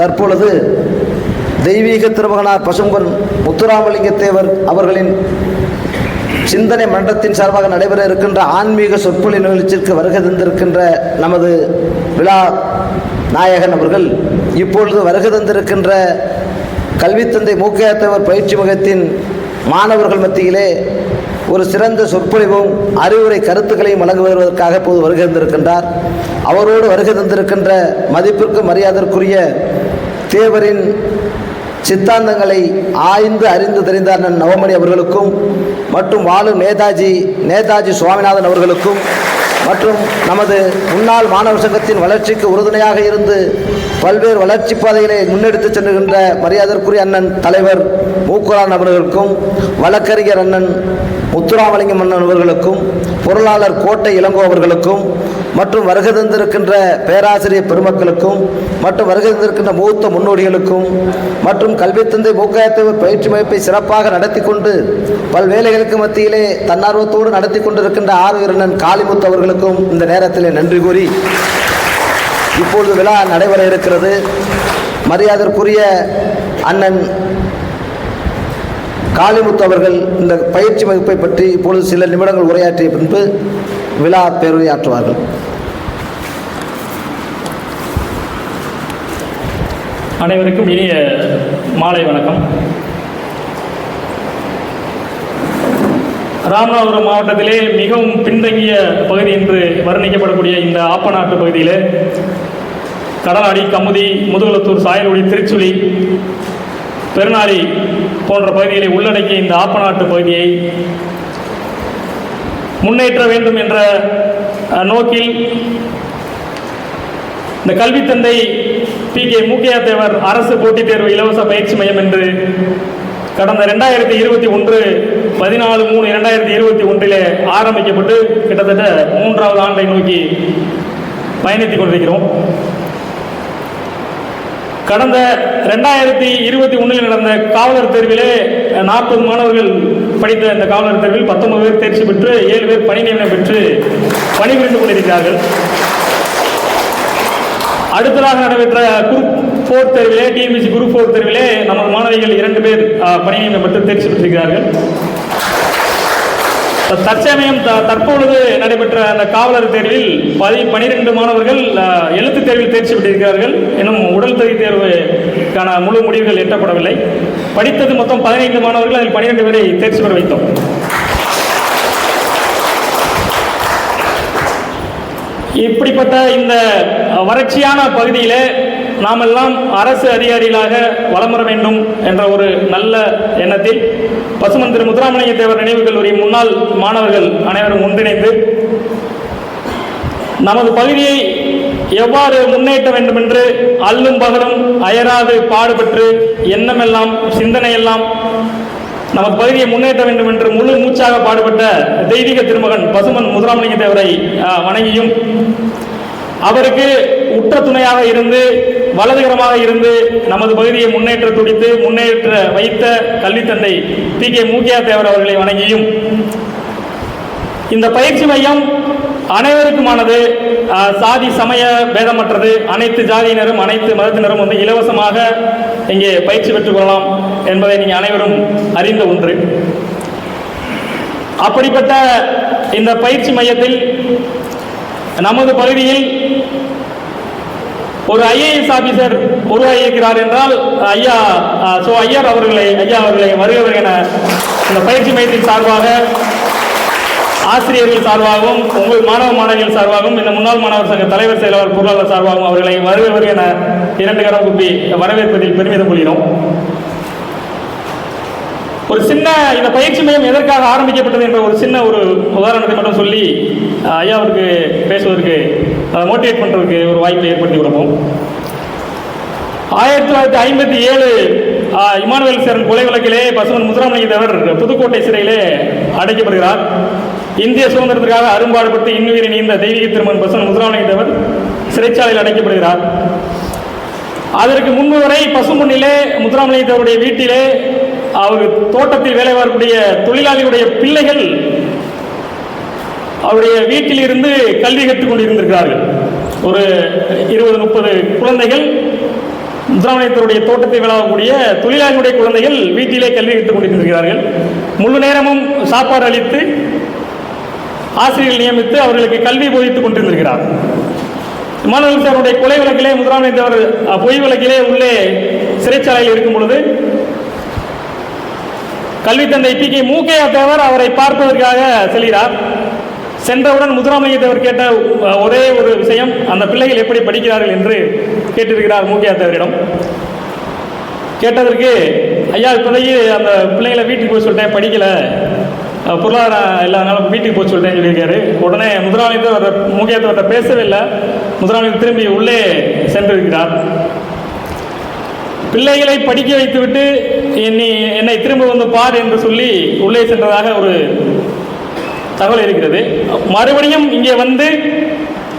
தற்பொழுது தெய்வீக திருமகனார் பசும்பொன் முத்துராமலிங்கத்தேவர் அவர்களின் சிந்தனை மன்றத்தின் சார்பாக நடைபெற இருக்கின்ற ஆன்மீக சொற்பொழி நிகழ்ச்சிக்கு வருகை தந்திருக்கின்ற நமது விழா நாயகன் அவர்கள் இப்பொழுது வருகை தந்திருக்கின்ற கல்வித்தந்தை மூக்கையத்தேவர் பயிற்சி முகத்தின் மாணவர்கள் மத்தியிலே ஒரு சிறந்த சொற்பொழிவும் அறிவுரை கருத்துக்களையும் வழங்கி வருவதற்காக இப்போது வருகை தந்திருக்கின்றார். அவரோடு வருகை தந்திருக்கின்ற மதிப்பிற்கு மரியாதைக்குரிய தேவரின் சித்தாந்தங்களை ஆய்ந்து அறிந்து தெரிந்த அண்ணன் நவமணி அவர்களுக்கும் மற்றும் வாழும் நேதாஜி நேதாஜி சுவாமிநாதன் அவர்களுக்கும் மற்றும் நமது முன்னாள் மாணவர் சங்கத்தின் வளர்ச்சிக்கு உறுதுணையாக இருந்து பல்வேறு வளர்ச்சி பாதைகளை முன்னெடுத்து செல்கின்ற மரியாதற்குரிய அண்ணன் தலைவர் மூக்குரான் அவர்களுக்கும் வழக்கறிஞர் அண்ணன் முத்துராமலிங்கம் அண்ணன் அவர்களுக்கும் பொருளாளர் கோட்டை இளங்கோ அவர்களுக்கும் மற்றும் வருகை தந்திருக்கின்ற பேராசிரியர் பெருமக்களுக்கும் மற்றும் வருகை தந்திருக்கின்ற மூத்த முன்னோடிகளுக்கும் மற்றும் கல்வித்தந்தை மூக்காயத்தவர் பயிற்சி மைப்பை சிறப்பாக நடத்தி கொண்டு பல்வேளைகளுக்கு மத்தியிலே தன்னார்வத்தோடு நடத்தி கொண்டிருக்கின்ற ஆறுவீரனன் காளிமுத்து அவர்களுக்கும் இந்த நேரத்தில் நன்றி கூறி இப்பொழுது விழா நடைபெற இருக்கிறது. மரியாதற்குரிய அண்ணன் காளிமுத்து அவர்கள் இந்த பயிற்சி வகுப்பை பற்றி இப்பொழுது சில நிமிடங்கள் உரையாற்றிய பின்பு விழா பேருரையாற்றுவார்கள். அனைவருக்கும் இனிய மாலை வணக்கம். ராமநாதபுரம் மாவட்டத்திலே மிகவும் பின்தங்கிய பகுதி என்று வர்ணிக்கப்படக்கூடிய இந்த ஆப்பநாட்டு பகுதியிலே கடலாடி கமுதி முதுகுளத்தூர் சாயல்குடி திருச்சுழி பெருநாளி போன்ற பகுதிகளை உள்ளடக்கிய இந்த ஆப்பநாட்டு பகுதியை முன்னேற்ற வேண்டும் என்ற நோக்கில் இந்த கல்வி தந்தை பி கே மூக்கையா தேவர் அரசு போட்டித் தேர்வு இலவச பயிற்சி மையம் என்று கடந்த ரெண்டாயிரத்தி இருபத்தி ஒன்று பதினாலு மூணு இரண்டாயிரத்தி இருபத்தி ஒன்றிலே ஆரம்பிக்கப்பட்டு கிட்டத்தட்ட மூன்றாவது ஆண்டை நோக்கி பயணித்துக் கொண்டிருக்கிறோம். கடந்த ரெண்டாயிரத்தி இருபத்தி ஒன்றில் நடந்த காவலர் தேர்விலே நாற்பது மாணவர்கள் படித்த இந்த காவலர் தேர்வில் பத்தொன்பது பேர் தேர்ச்சி பெற்று ஏழு பேர் பணி நியமனம் பெற்று பணிபுரிந்து கொண்டிருக்கிறார்கள். அடுத்ததாக நடைபெற்ற குரூப் ஃபோர் தேர்விலே டிஎம்பிசி குரூப் ஃபோர் தேர்விலே நமது மாணவிகள் இரண்டு பேர் பணி நியமனம் பெற்று தேர்ச்சி பெற்றிருக்கிறார்கள். தற்சமயம் த- தற்பொழுது நடைபெற்ற அந்த காவலர் தேர்வில் பதி பனிரெண்டு மாணவர்கள் எழுத்து எழுத்துத் தேர்வில் தேர்ச்சி பெற்றிருக்கிறார்கள் இன்னும் உடல் அதற்கான முழு முடிவுகள் எட்டப்படவில்லை. படித்தது மொத்தம் பதினைந்து மாணவர்கள் அதில் பனிரெண்டு பேரை தேர்ச்சி பெற வைத்தோம். இப்படிப்பட்ட இந்த வறட்சியான பகுதியிலே நாமெல்லாம் அரசு அதிகாரிகளாக வலம் வர வேண்டும் என்ற ஒரு நல்ல எண்ணத்தில் பசுமன் திரு முத்துராமலிங்க தேவர் நினைவு கல்லூரி முன்னாள் மாணவர்கள் அனைவரும் ஒன்றிணைந்து நமது பகுதியை எவ்வாறு முன்னேற்ற வேண்டும் என்று அல்லும் பகலும் அயராது பாடுபட்டு எண்ணமெல்லாம் சிந்தனையெல்லாம் நமது பகுதியை முன்னேற்ற வேண்டும் என்று முழு மூச்சாக பாடுபட்ட தெய்வீக திருமகன் பசுமன் முதுராமலிங்க தேவரை வணங்கியும். அவருக்கு உற்ற துணையாக இருந்து வலதுகரமாக இருந்து நமது பகுதியை முன்னேற்ற துடித்து முன்னேற்ற வைத்த கல்வி தந்தை பி கே மூக்கியா தேவர் அவர்களை வணங்கியும். இந்த பயிற்சி மையம் அனைவருக்குமானது சாதி சமய பேதமற்றது. அனைத்து ஜாதியினரும் அனைத்து மதத்தினரும் வந்து இலவசமாக இங்கே பயிற்சி பெற்றுக் கொள்ளலாம் என்பதை நீங்கள் அனைவரும் அறிந்த ஒன்று. அப்படிப்பட்ட இந்த பயிற்சி மையத்தில் நமது பகுதியில் ஒரு ஐஏஎஸ் ஆபீசர் உருவாகியிருக்கிறார் என்றால் ஐயா சோ ஐயர் அவர்களை ஐயா அவர்களை வருகிறவர் என இந்த பயிற்சி மையத்தின் சார்பாக ஆசிரியர்கள் சார்பாகவும் உங்கள் மாணவ மாணவிகள் சார்பாகவும் இந்த முன்னாள் மாணவர் சங்க தலைவர் செயலாளர் பொருளாளர் சார்பாகவும் அவர்களை வருகிறவர் என இரண்டு கரம் குப்பி வரவேற்பதில் பெருமிதம் கொள்கிறோம். ஒரு சின்ன இந்த பயிற்சி மையம் எதற்காக ஆரம்பிக்கப்பட்டது என்ற ஒரு சின்ன ஒரு உதாரணத்தை மட்டும் சொல்லி ஐயா ஐயாவிற்கு பேசுவதற்கு மோட்டிவேட் பண்ணுறதுக்கு ஒரு வாய்ப்பை ஏற்படுத்தி கொடுப்போம் ஆயிரத்தி தொள்ளாயிரத்தி ஐம்பத்தி ஏழு இமானுவேல் சேரன் கொலை வழக்கிலே பசுமன் முத்துராமலிங்க தேவர் புதுக்கோட்டை சிறையிலே அடைக்கப்படுகிறார். இந்திய சுதந்திரத்திற்காக அரும்பாடுபட்டு இன்னுயிரை நீந்த தெய்வீக திருமன் பசன் முத்துராமலிங்க தேவர் சிறைச்சாலையில் அடைக்கப்படுகிறார் அதற்கு முன்பு வரை பசும்பொன்னிலே முத்துராமலிங்க தேவருடைய வீட்டிலே அவர் தோட்டத்தில் வேலை வரக்கூடிய தொழிலாளியுடைய பிள்ளைகள் அவருடைய வீட்டில் இருந்து கல்வி கற்றுக் கொண்டிருந்திருக்கிறார்கள். ஒரு இருபது முப்பது குழந்தைகள் முத்துராமலிங்கத்தருடைய தோட்டத்தை விளாகக்கூடிய தொழிலாளர்களுடைய குழந்தைகள் வீட்டிலே கல்வி கற்றுக் கொண்டிருந்திருக்கிறார்கள் முழு நேரமும் சாப்பாடு அளித்து ஆசிரியர்கள் நியமித்து அவர்களுக்கு கல்வி போதித்துக் கொண்டிருந்திருக்கிறார். மாணவர்கள் சாருடைய கொலை வழக்கிலே முத்துராமலிங்கத்தவர் அவர் பொய் வழக்கிலே உள்ளே சிறைச்சாலையில் இருக்கும் பொழுது கல்வி தந்தை பி. கே. மூக்கையா தேவர் அவரை பார்ப்பதற்காக செல்கிறார். சென்றவுடன் முதுராமலிங்கத்தவர் கேட்ட ஒரே ஒரு விஷயம் அந்த பிள்ளைகள் எப்படி படிக்கிறார்கள் என்று கேட்டிருக்கிறார் மூக்கையா தேவரிடம். கேட்டதற்கு ஐயா இப்போதைக்கு அந்த பிள்ளைகளை வீட்டுக்கு போய் சொல்லிட்டேன் படிக்கலை. பொருளாதார பொருளாதாரம் இல்லாதனால வீட்டுக்கு போய் சொல்லிட்டேன்னு சொல்லியிருக்காரு. உடனே முதுராமலிங்கத்தவர் முக்கியத்துவத்தை பேசவே இல்லை முதலாளி திரும்பி உள்ளே சென்றிருக்கிறார். பிள்ளைகளை படிக்க வைத்துவிட்டு என்னை என்னை திரும்ப வந்து பார் என்று சொல்லி உள்ளே சென்றதாக ஒரு தகவல் இருக்கிறது. மறுபடியும் இங்கே வந்து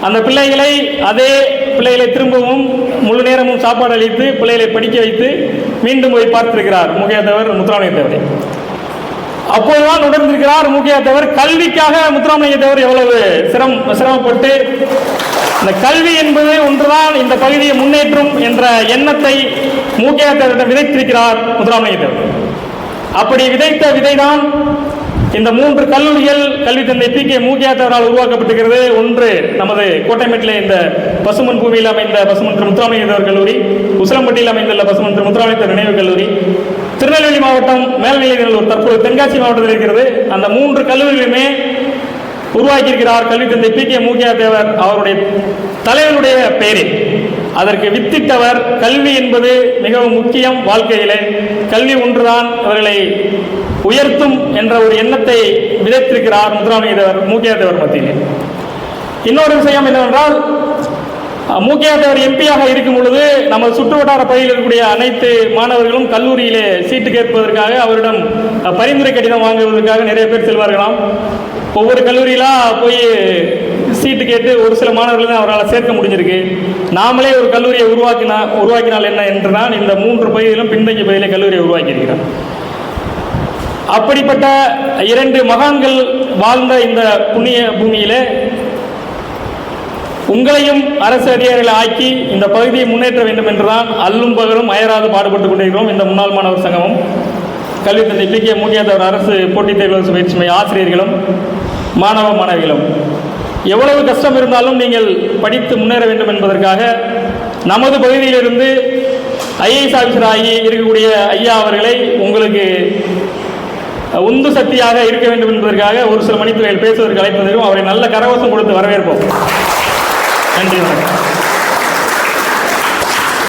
அந்த பிள்ளைகளை அதே பிள்ளைகளை திரும்பவும் முழு நேரமும் சாப்பாடு அளித்து பிள்ளைகளை படிக்க வைத்து மீண்டும் போய் பார்த்திருக்கிறார் முகையாத்தவர் முத்துராமலிங்கத்தவரை அப்போதுதான் உணர்ந்திருக்கிறார் முக்கியத்தவர். கல்விக்காக முத்துராமலிங்கத்தவர் எவ்வளவு சிரம் சிரமப்பட்டு இந்த கல்வி என்பது ஒன்றுதான் இந்த பகுதியை முன்னேற்றும் என்ற எண்ணத்தை மூக்கையாத்தவரிடம் விதைத்திருக்கிறார் முத்துராமலிங்கத்தவர். அப்படி விதைத்த விதைதான் இந்த மூன்று கல்லூரிகள் கல்வி தந்தை பி கே மூக்கியாத்தவரால் உருவாக்கப்பட்டிருக்கிறது. ஒன்று நமது கோட்டைமேட்டில் இந்த பசுமன் பூமியில் அமைந்த பசுமன் திரு முத்துராமலிங்கத்தவர் கல்லூரி உசிலம்பட்டியில் அமைந்துள்ள பசுமன் திரு முத்துராமலிங்கத்தவர் நினைவு கல்லூரி திருநெல்வேலி மாவட்டம் மேல்நிலைநல்லூர் தற்போது தென்காசி மாவட்டத்தில் இருக்கிறது. அந்த மூன்று கல்லூரிகளுமே உருவாக்கியிருக்கிறார் கல்வி தந்தை பி கே மூக்கியாத்தேவர் அவருடைய தலைவருடைய பெயரில். அதற்கு வித்திட்டவர் கல்வி என்பது மிகவும் முக்கியம் வாழ்க்கையிலே. கல்வி ஒன்றுதான் அவர்களை உயர்த்தும் என்ற ஒரு எண்ணத்தை விதைத்திருக்கிறார் முத்துராமலிங்கத்தேவர் மூக்கியாத்தேவர் மத்தியிலே. இன்னொரு விஷயம் என்னவென்றால் மூக்கியாத்தவர் எம்பியாக இருக்கும் பொழுது நமது சுற்று வட்டார பகுதியில் இருக்கக்கூடிய அனைத்து மாணவர்களும் கல்லூரியிலே சீட்டு கேட்பதற்காக அவரிடம் பரிந்துரை கடிதம் வாங்குவதற்காக நிறைய பேர் செல்வார்களாம். ஒவ்வொரு கல்லூரியிலா போய் சீட்டு கேட்டு ஒரு சில மாணவர்கள் அவரால் சேர்க்க முடிஞ்சிருக்கு. நாமளே ஒரு கல்லூரியை உருவாக்கினா உருவாக்கினால் என்ன என்று நான் இந்த மூன்று பகுதியிலும் பின்தங்கிய பகுதியிலே கல்லூரியை உருவாக்கியிருக்கிறேன் அப்படிப்பட்ட இரண்டு மகான்கள் வாழ்ந்த இந்த புண்ணிய பூமியிலே உங்களையும் அரசு அதிகாரிகளை ஆக்கி இந்த பகுதியை முன்னேற்ற வேண்டும் என்றுதான் அல்லும் பகலும் அயராது பாடுபட்டுக் கொண்டிருக்கிறோம். இந்த முன்னாள் மாணவர் சங்கமும் கல்வி தந்தை பி. கே. மூடியாதவர் அரசு போட்டித் தேர்வு பயிற்சி மைய ஆசிரியர்களும் மாணவ மாணவிகளும். எவ்வளவு கஷ்டம் இருந்தாலும் நீங்கள் படித்து முன்னேற வேண்டும் என்பதற்காக நமது பகுதியிலிருந்து ஐஏஎஸ் ஆஃபீஸர் ஆகி இருக்கக்கூடிய ஐயா அவர்களை உங்களுக்கு உந்து சக்தியாக இருக்க வேண்டும் என்பதற்காக ஒரு சில மணித்துறையில் பேசுவதற்கு அழைப்பதற்கும் அவரை நல்ல கரவசம் கொடுத்து வரவேற்போம். நன்றி வணக்கம்